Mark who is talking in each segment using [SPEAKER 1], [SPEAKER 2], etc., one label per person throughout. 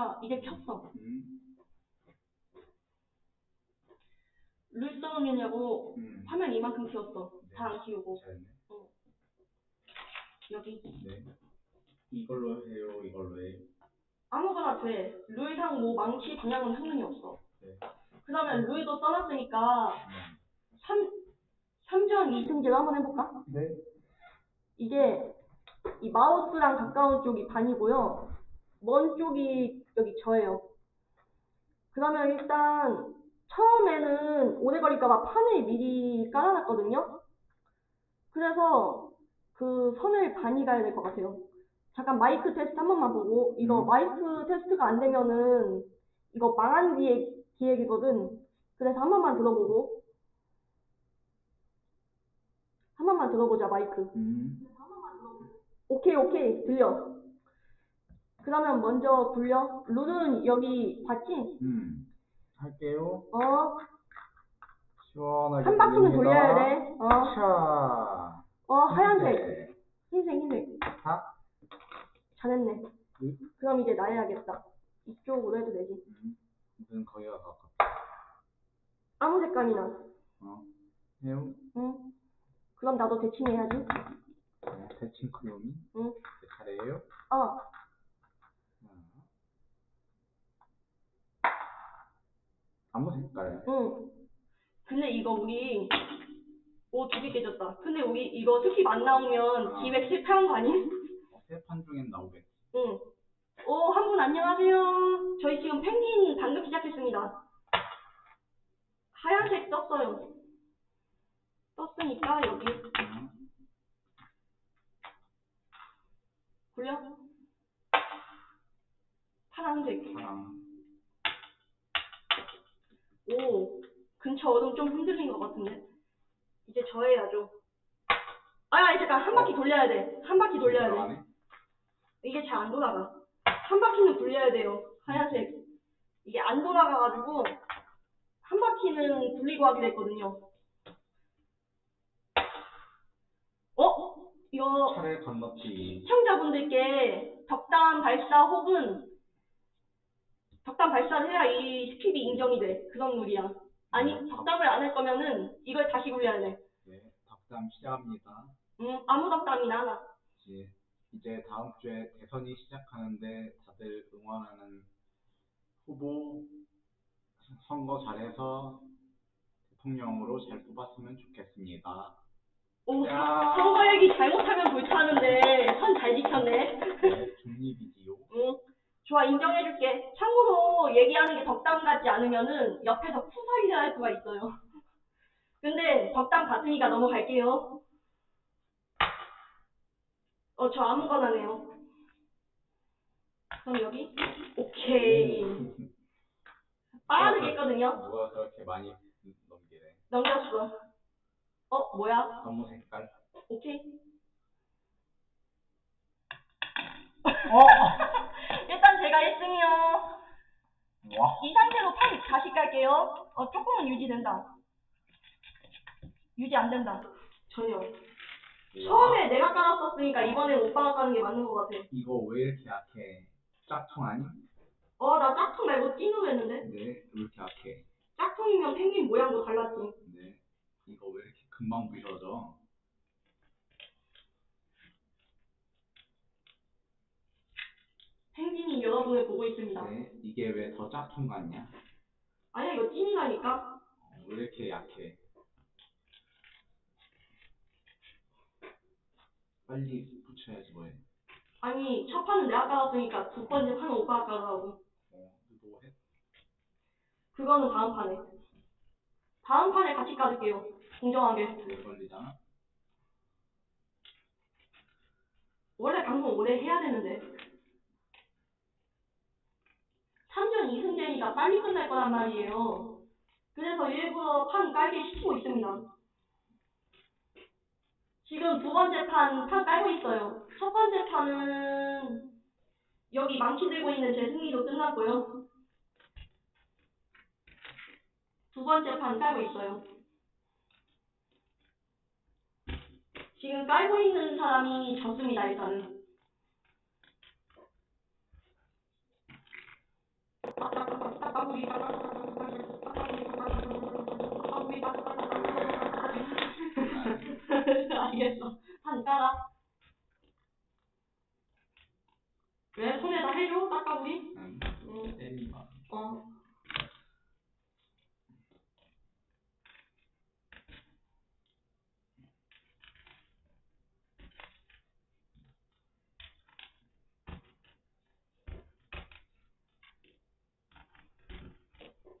[SPEAKER 1] 켰으니까 이제 켰어.
[SPEAKER 2] 음,
[SPEAKER 1] 룰 써놓으냐고
[SPEAKER 2] 음.
[SPEAKER 1] 화면 이만큼 키웠어.
[SPEAKER 2] 네.
[SPEAKER 1] 다안 키우고.
[SPEAKER 2] 잘했네.
[SPEAKER 1] 여기.
[SPEAKER 2] 네. 이걸로 해요, 이걸로 해요.
[SPEAKER 1] 아무거나 돼. 룰상 뭐 망치 방향은 상관이 없어.
[SPEAKER 2] 네.
[SPEAKER 1] 그 다음에 룰도 써놨으니까
[SPEAKER 2] 음.
[SPEAKER 1] 3, 3전 2승제로 한번 해볼까?
[SPEAKER 2] 네.
[SPEAKER 1] 이게 이 마우스랑 가까운 쪽이 반이고요. 먼 쪽이 여기 저예요. 그러면 일단 처음에는 오래 걸릴까봐 판을 미리 깔아놨거든요. 그래서 그 선을 반이 가야 될 것 같아요. 잠깐 마이크 테스트 한 번만 보고 이거
[SPEAKER 2] 음.
[SPEAKER 1] 마이크 테스트가 안 되면은 이거 망한 기획, 기획이거든. 그래서 한 번만 들어보고 한 번만 들어보자 마이크.
[SPEAKER 2] 음.
[SPEAKER 1] 오케이, 오케이, 들려. 그러면 먼저 굴려. 룰은 여기 봤지?
[SPEAKER 2] 음. 할게요.
[SPEAKER 1] 어,
[SPEAKER 2] 시원하게
[SPEAKER 1] 한 바퀴는
[SPEAKER 2] 돌립니다.
[SPEAKER 1] 돌려야 돼. 어,
[SPEAKER 2] 차.
[SPEAKER 1] 어, 하얀색.
[SPEAKER 2] 네.
[SPEAKER 1] 흰색, 흰색.
[SPEAKER 2] 다?
[SPEAKER 1] 잘했네.
[SPEAKER 2] 음.
[SPEAKER 1] 그럼 이제 나 해야겠다. 이쪽으로 해도 되지.
[SPEAKER 2] 음. 눈 거기가 가깝다.
[SPEAKER 1] 아무 색깔이나.
[SPEAKER 2] 어. 해요.
[SPEAKER 1] 응. 그럼 나도 대칭 해야지.
[SPEAKER 2] 네. 대칭 크롬이.
[SPEAKER 1] 응.
[SPEAKER 2] 네, 잘해요.
[SPEAKER 1] 어,
[SPEAKER 2] 음. 아무 색깔.
[SPEAKER 1] 응. 근데 이거 우리, 오, 두개 깨졌다. 근데 우리 이거 스킵 안 나오면
[SPEAKER 2] 아.
[SPEAKER 1] 기획 실패한 거 아니?
[SPEAKER 2] 어, 세판 중엔 나오겠지.
[SPEAKER 1] 응. 오, 한 분 안녕하세요. 저희 지금 펭귄 방금 시작했습니다. 하얀색 떴어요. 떴으니까 여기
[SPEAKER 2] 음.
[SPEAKER 1] 굴려. 파란색.
[SPEAKER 2] 파랑.
[SPEAKER 1] 오, 근처 얼음 좀 흔들린 것 같은데. 이제 저 해야죠. 아, 잠깐. 한 바퀴 돌려야 돼. 한 바퀴 돌려야 돼. 이게 잘 안 돌아가. 한 바퀴는 굴려야 돼요. 하얀색. 이게 안 돌아가가지고, 한 바퀴는 굴리고 하기로 했거든요. 어? 이거
[SPEAKER 2] 차례 건너뛰기.
[SPEAKER 1] 시청자분들께 덕담 발사 혹은 덕담 발사를 해야 이 스킵이 인정이 돼. 그런 룰이야. 아니, 덕담을 안 할 거면은 이걸 다시 굴려야 돼.
[SPEAKER 2] 네. 덕담 시작합니다.
[SPEAKER 1] 음, 아무 덕담이나 하나.
[SPEAKER 2] 이제, 이제 다음 주에 대선이 시작하는데 다들 응원하는 후보 선거 잘해서 대통령으로 잘 뽑았으면 좋겠습니다.
[SPEAKER 1] 오,
[SPEAKER 2] 야.
[SPEAKER 1] 선거 얘기 잘못하면 불타는데 선 잘 지켰네.
[SPEAKER 2] 네, 중립이지요.
[SPEAKER 1] 응, 좋아, 인정해줄게. 참고로 얘기하는 게 덕담 같지 않으면은 옆에서 푸사리를 할 수가 있어요. 근데 덕담 같으니까 넘어갈게요. 어, 저 아무거나네요. 그럼 여기? 오케이. 빠르게 했거든요.
[SPEAKER 2] 누가 그렇게 많이 넘기래?
[SPEAKER 1] 넘겼어. 어, 뭐야?
[SPEAKER 2] 아무 색깔?
[SPEAKER 1] 오케이.
[SPEAKER 2] 어!
[SPEAKER 1] 제가 1승이요.
[SPEAKER 2] 와.
[SPEAKER 1] 이 상태로 판 다시 깔게요. 어, 조금은 유지된다. 유지 안 된다. 전혀. 처음에 내가 깔았었으니까 이번엔 오빠가 까는 게 맞는 것 같아.
[SPEAKER 2] 이거 왜 이렇게 약해? 짝퉁 아니?
[SPEAKER 1] 어, 나 짝퉁 말고 찐으로 했는데.
[SPEAKER 2] 네, 왜 이렇게 약해?
[SPEAKER 1] 짝퉁이면 펭귄 모양도 달랐지.
[SPEAKER 2] 네, 이거 왜 이렇게 금방 부셔져?
[SPEAKER 1] 여러분을 보고 있습니다.
[SPEAKER 2] 네, 이게 왜 더 짝퉁 같냐?
[SPEAKER 1] 아니야, 이거 찐이라니까.
[SPEAKER 2] 어, 왜 이렇게 약해? 빨리 붙여야지 뭐해?
[SPEAKER 1] 아니, 첫 판은 내가 깔았으니까 두 번째 판은 오빠가 깔으라고.
[SPEAKER 2] 어, 뭐 해?
[SPEAKER 1] 그거는 다음 판에. 다음 판에 같이 깔을게요. 공정하게.
[SPEAKER 2] 오래 걸리잖아?
[SPEAKER 1] 원래 방송 오래 해야 되는데. 3전 2승제니까 빨리 끝날 거란 말이에요. 그래서 일부러 판 깔게 시키고 있습니다. 지금 두 번째 판, 판 깔고 있어요. 첫 번째 판은 여기 망치 들고 있는 제 승리로 끝났고요. 두 번째 판 깔고 있어요. 지금 깔고 있는 사람이 졌습니다, 일단은. 됐어. 한 깔아. 왜? 손에다 해줘? 닦아, 우리?
[SPEAKER 2] 응.
[SPEAKER 1] 응.
[SPEAKER 2] 때리마.
[SPEAKER 1] 어.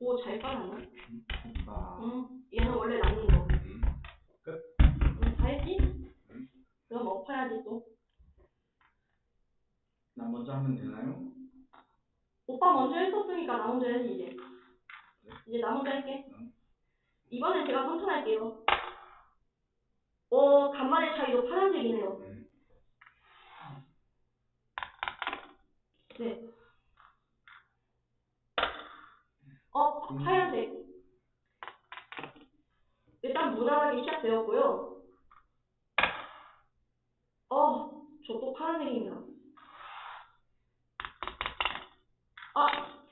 [SPEAKER 1] 오, 잘 깔았네.
[SPEAKER 2] 됐다.
[SPEAKER 1] 응. 얘는 원래 남는 거.
[SPEAKER 2] 응. 끝.
[SPEAKER 1] 응, 다 했지?
[SPEAKER 2] 응.
[SPEAKER 1] 그럼 엎어야지 또.
[SPEAKER 2] 나 먼저 하면 되나요?
[SPEAKER 1] 오빠 먼저 했었으니까 나 먼저 해야지, 이제. 이제 나 먼저 할게.
[SPEAKER 2] 응.
[SPEAKER 1] 이번엔 제가 선택할게요. 오, 간만의 차이도 파란색이네요.
[SPEAKER 2] 응.
[SPEAKER 1] 네. 어, 하얀색. 일단 무난하게 시작되었고요. 어, 저또 파란색입니다.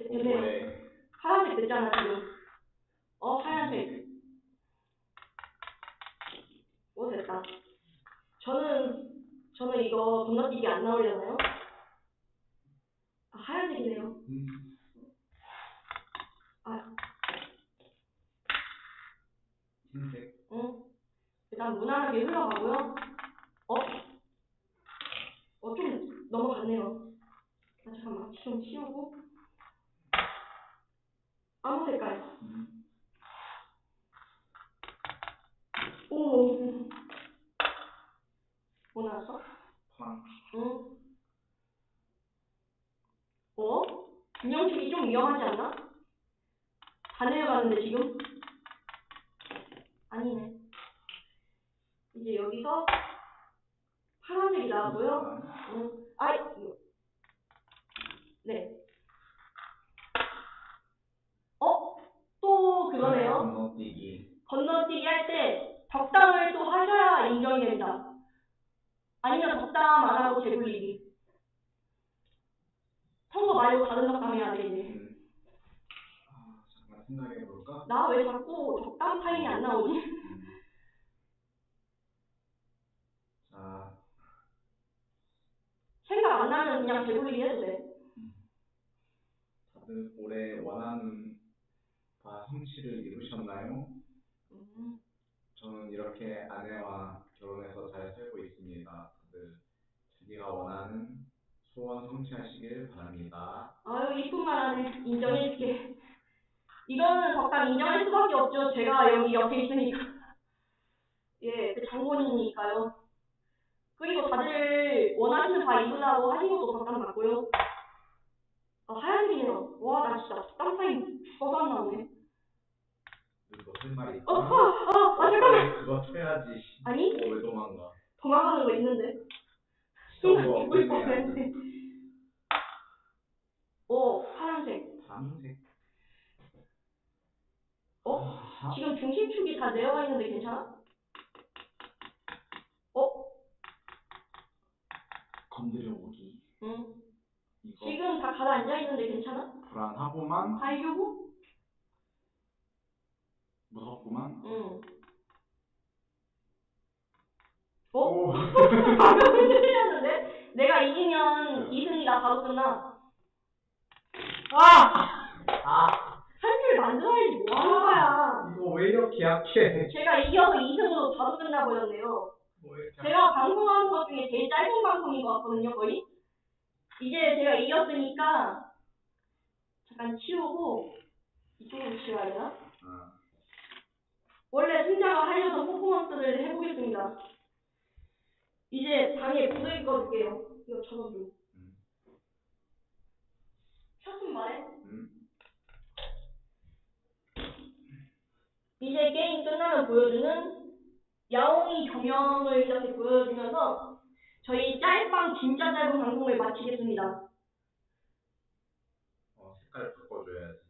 [SPEAKER 2] 뭐해?
[SPEAKER 1] 파란색 됐잖아, 지금. 어, 하얀색. 오, 됐다. 저는, 저는 이거 건너뛰기 안 나오려나요? 아, 하얀색이네요.
[SPEAKER 2] 음.
[SPEAKER 1] 아,
[SPEAKER 2] 흰색.
[SPEAKER 1] 응. 일단 무난하게 흘러가고요. 어? 어, 좀 넘어갔네요. 아, 잠깐만. 좀 치우고. 아무 색깔.
[SPEAKER 2] 음.
[SPEAKER 1] 오. 뭐 나왔어?
[SPEAKER 2] 파랑.
[SPEAKER 1] 응. 어? 균형축이 좀 위험하지 않나? 다 내려가는데 지금? 아니네. 이제 여기서 파란색이 나오고요. 응. 아이. 네. 어? 또 그거네요.
[SPEAKER 2] 건너뛰기.
[SPEAKER 1] 건너뛰기 할 때 덕담을 또 하셔야 인정이 됩니다. 아니면 덕담 안 하고 재굴리기. 선거 말고 다른 덕담 해야 돼, 이제.
[SPEAKER 2] 음. 아, 잠깐 생각해 볼까?
[SPEAKER 1] 나 왜 자꾸 덕담 타임이 안 나오지?
[SPEAKER 2] 음. 자,
[SPEAKER 1] 생각 안 나면 그냥 재굴리기 해도 돼.
[SPEAKER 2] 다들 올해 원하는 바 성취를 이루셨나요?
[SPEAKER 1] 음.
[SPEAKER 2] 저는 이렇게 아내와 결혼해서 잘 살고 있습니다. 다들 자기가 원하는 소원 성취하시길 바랍니다.
[SPEAKER 1] 아유, 이쁜 말 하네. 인정해줄게. 이거는 덕담 인정할 수밖에 없죠. 제가 여기 옆에 있으니까. 예, 그 장본인이니까요. 그리고 다들 원하시는 바 입으라고 하신 것도 덕담 맞고요. 아, 하얀색이네요. 와, 나 진짜 덕담 타임 죽어도 안 나오네.
[SPEAKER 2] 그리고 할 말이
[SPEAKER 1] 어,
[SPEAKER 2] 있다.
[SPEAKER 1] 아, 아, 아, 잠깐만.
[SPEAKER 2] 그거 쳐야지.
[SPEAKER 1] 아니?
[SPEAKER 2] 어, 왜 도망가?
[SPEAKER 1] 도망가는 거 있는데.
[SPEAKER 2] 저거
[SPEAKER 1] 순간 죽을
[SPEAKER 2] 끝내야지.
[SPEAKER 1] 뻔했네. 오, 파란색.
[SPEAKER 2] 밤색.
[SPEAKER 1] 어?
[SPEAKER 2] 아하.
[SPEAKER 1] 지금 중심축이 다 내려가 있는데 괜찮아? 어?
[SPEAKER 2] 건드려 보기.
[SPEAKER 1] 응.
[SPEAKER 2] 이거
[SPEAKER 1] 지금 다 가라앉아 있는데 괜찮아?
[SPEAKER 2] 불안하고만
[SPEAKER 1] 다이교고?
[SPEAKER 2] 무섭구만.
[SPEAKER 1] 응. 어?
[SPEAKER 2] 오.
[SPEAKER 1] 방금 흔들렸는데? 내가 이기면 이승이가 바로 끝나. 아!
[SPEAKER 2] 아,
[SPEAKER 1] 한줄 만들어야지 뭐 하는 거야.
[SPEAKER 2] 이거 왜 이렇게 약해?
[SPEAKER 1] 제가 이겨서 2승으로 바로 끝나버렸네요.
[SPEAKER 2] 뭐 이렇게
[SPEAKER 1] 제가 방송하는 것 중에 제일 짧은 방송인 것 같거든요, 거의. 이제 제가 이겼으니까 잠깐 치우고 이쪽으로 치워야 되나?
[SPEAKER 2] 아,
[SPEAKER 1] 원래 승자가 하려던 퍼포먼스를 해보겠습니다. 이제 방에 불을 꺼줄게요. 이거 전원 좀.
[SPEAKER 2] 음.
[SPEAKER 1] 켰음 말해.
[SPEAKER 2] 음.
[SPEAKER 1] 이제 게임 끝나면 보여주는 야옹이 조명을 이렇게 보여주면서 저희 짤방 진짜 짧은 방송을 마치겠습니다.
[SPEAKER 2] 어, 색깔 바꿔줘야지.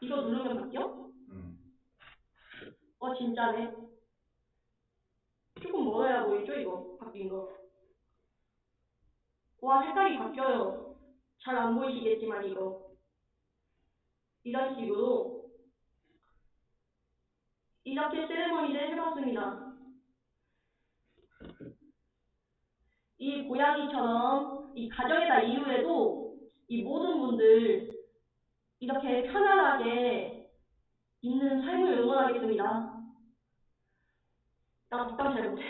[SPEAKER 1] 이거 누르면 바뀌어?
[SPEAKER 2] 음.
[SPEAKER 1] 어 진짜네. 조금 멀어야 보이죠 이거 바뀐 거. 와 색깔이 바뀌어요. 잘 안 보이시겠지만 이거 이런 식으로 이렇게 세레머니를 해봤습니다. 고양이처럼 이 가정에다 이후에도 이 모든 분들 이렇게 편안하게 있는 삶을 응원하겠습니다. 나 독감 잘 못해.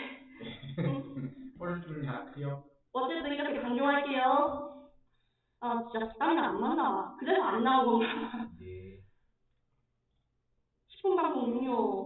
[SPEAKER 2] 꼴등약이요.
[SPEAKER 1] 어쨌든 이렇게 강조할게요. 아 진짜 독감이랑 안 맞나 봐. 그래서 안 봐.
[SPEAKER 2] 예.
[SPEAKER 1] 10분 방송 종료.